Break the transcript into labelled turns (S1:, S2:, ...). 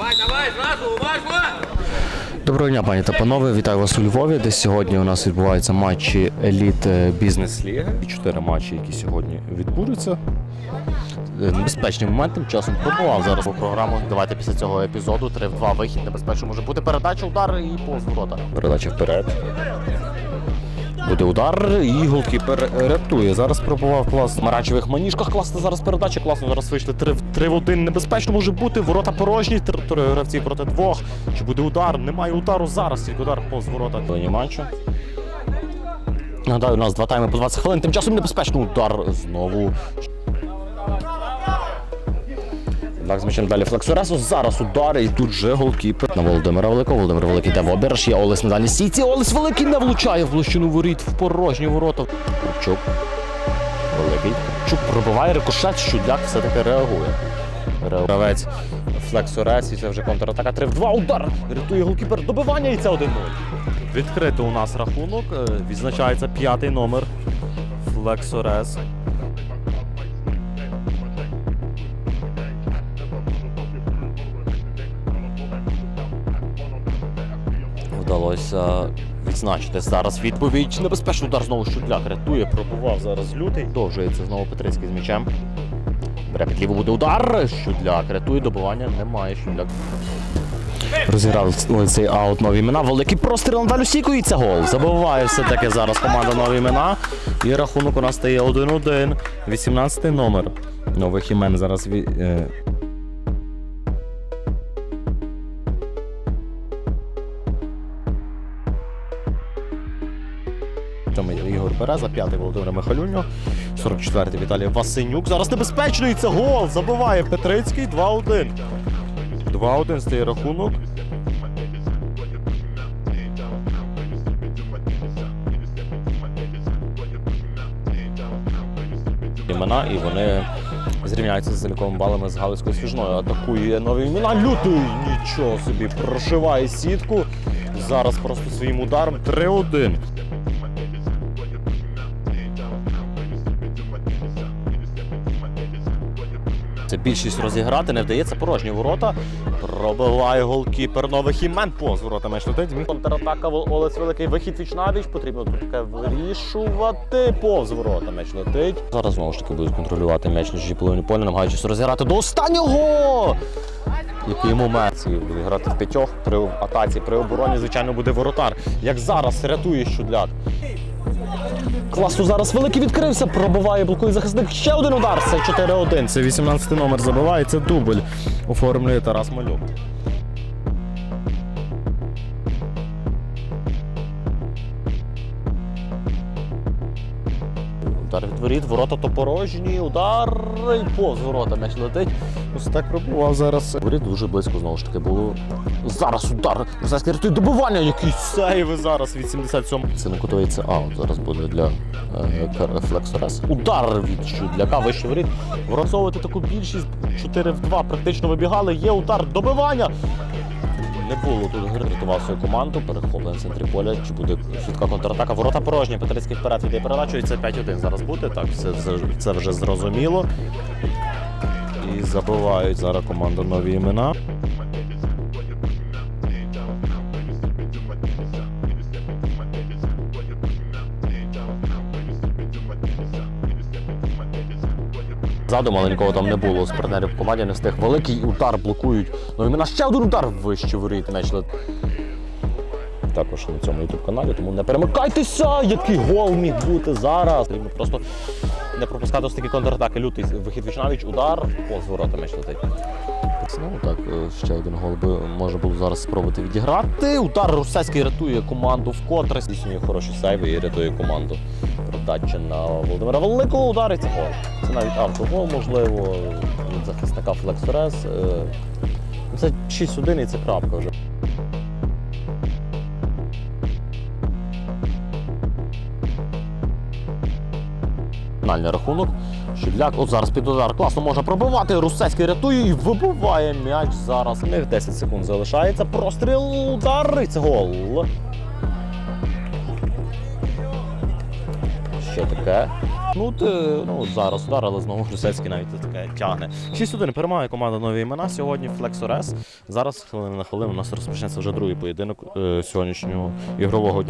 S1: Давай, давай, зразу, уважно!
S2: Доброго дня, пані та панове. Вітаю вас у Львові. Де сьогодні у нас відбуваються матчі еліт е, бізнес ліги. Чотири матчі, які сьогодні відбудуться. Е, Небезпечним моментом часом пробував зараз у програму. Давайте після цього епізоду 3 в 2 вихід небезпечно може бути передача, удар і повз ворота. Передача вперед. Буде удар, і голкіпер рятує. Зараз пробував клас в маранчевих маніжках. Класна зараз передача. Класно зараз вийшли 3 в 3 в один. Небезпечно може бути. Ворота порожні. Тр- гравці проти двох. Чи буде удар? Немає удару зараз. Тільки удар повз ворота. Лині. Нагадаю, у нас два тайми по 20 хвилин. Тим часом небезпечно удар знову. Так, з далі Флексоресу. Зараз удари і тут же голкіпер на Володимира Великого. Володимир Великий йде в обіраж. Є Олес на дальній стійці. Олес Великий не влучає в площину воріт в порожні ворота. Купчук. Великий. Купчук пробиває рикошет, Щудляк все-таки реагує. Гравець Флексорес, і це вже контратака 3 в 2. Удар! Рятує голкіпер. Добивання і це 1-0. Відкрито у нас рахунок. Е, Відзначається п'ятий номер. Флексорес. Вдалося відзначити зараз відповідь. Небезпечний удар знову Щудляк рятує, пробував зараз лютий. Довжується знову Петрицький з м'ячем. Бере під ліву буде удар. Щудляк рятує, добивання немає. Щудляк. Розіграв цей аут нові імена. Великий простріл на дальню і це гол. Забиває все-таки зараз команда нові імена. І рахунок у нас стає 1-1. 18 номер. Нових імен зараз від. Береза, п'ятий Володимир Михалюньо, 44-й Віталій Васенюк. Зараз небезпечний це гол. Забиває Петрицький 2-1. 2-1 стає рахунок. Імена, і вони зрівняються з заліковими балами з Галицькою свіжною. Атакує нові імена. Лютий нічого собі прошиває сітку. Зараз просто своїм ударом 3-1. Це більшість розіграти не вдається. Порожні ворота. Пробиває голкіпер нових імен. Повз ворота меч летить. Контратака Олес Великий. Вихід віч навіч. Потрібно таке вирішувати. Повз ворота меч летить. Зараз знову ж таки будуть контролювати м'яч на половині поля, намагаючись розіграти до останнього. Який момент буде грати в п'ятьох при атаці, при обороні, звичайно, буде воротар. Як зараз рятує щудляк. Класу зараз великий відкрився, пробиває, блокує захисник. Ще один удар. Це 4-1. Це 18 номер забиває. Це дубль. Оформлює Тарас Малюк. Удар від воріт, ворота то порожні, удар і повз ворота м'яч летить. Ось так пробував зараз. Воріт дуже близько знову ж таки було. Зараз удар. Російський рятує добивання, який сейви зараз від 77. Це не кутується аут. Зараз буде для е, Флексорес. Удар від Щудляка, вище воріт. Враховувати таку більшість 4 в 2 практично вибігали. Є удар, добивання. Не було тут гри, рятував свою команду, перехоплений в центрі поля. Чи буде швидка контратака? Ворота порожні, Петрицький вперед віддає передачу, і це 5-1 зараз буде. Так, це, це, це вже зрозуміло. І забивають зараз команда нові імена. Ззаду маленького там не було з партнерів в команді, не встиг. Великий удар блокують. Ну імена ще один удар вище воріт меч Також на цьому youtube каналі, тому не перемикайтеся, який гол міг бути зараз. Просто не пропускати ось такі контратаки. Лютий вихід вічнавіч, удар, повз ворота меч летить. Ну так, е, ще один гол би можна було зараз спробувати відіграти. Удар Русецький рятує команду вкотре. Здійснює хороші сейви і рятує команду. Передача на Володимира Великого удариться гол. Це навіть автогол, можливо, від захисника Флексорес. Е, Це 6-1 і це крапка вже. Фінальний рахунок. Щебляк, от зараз під удар. Класно може пробивати. Русецький рятує і вибиває м'яч зараз. У них 10 секунд залишається. Простріл, удар гол. Що таке? Ну, ти, ну зараз удар, але знову Русецький навіть таке тягне. 6-1 перемагає команда нові імена сьогодні. Флексорес. Зараз хвилина на хвилину у нас розпочнеться вже другий поєдинок е, сьогоднішнього ігрового дня.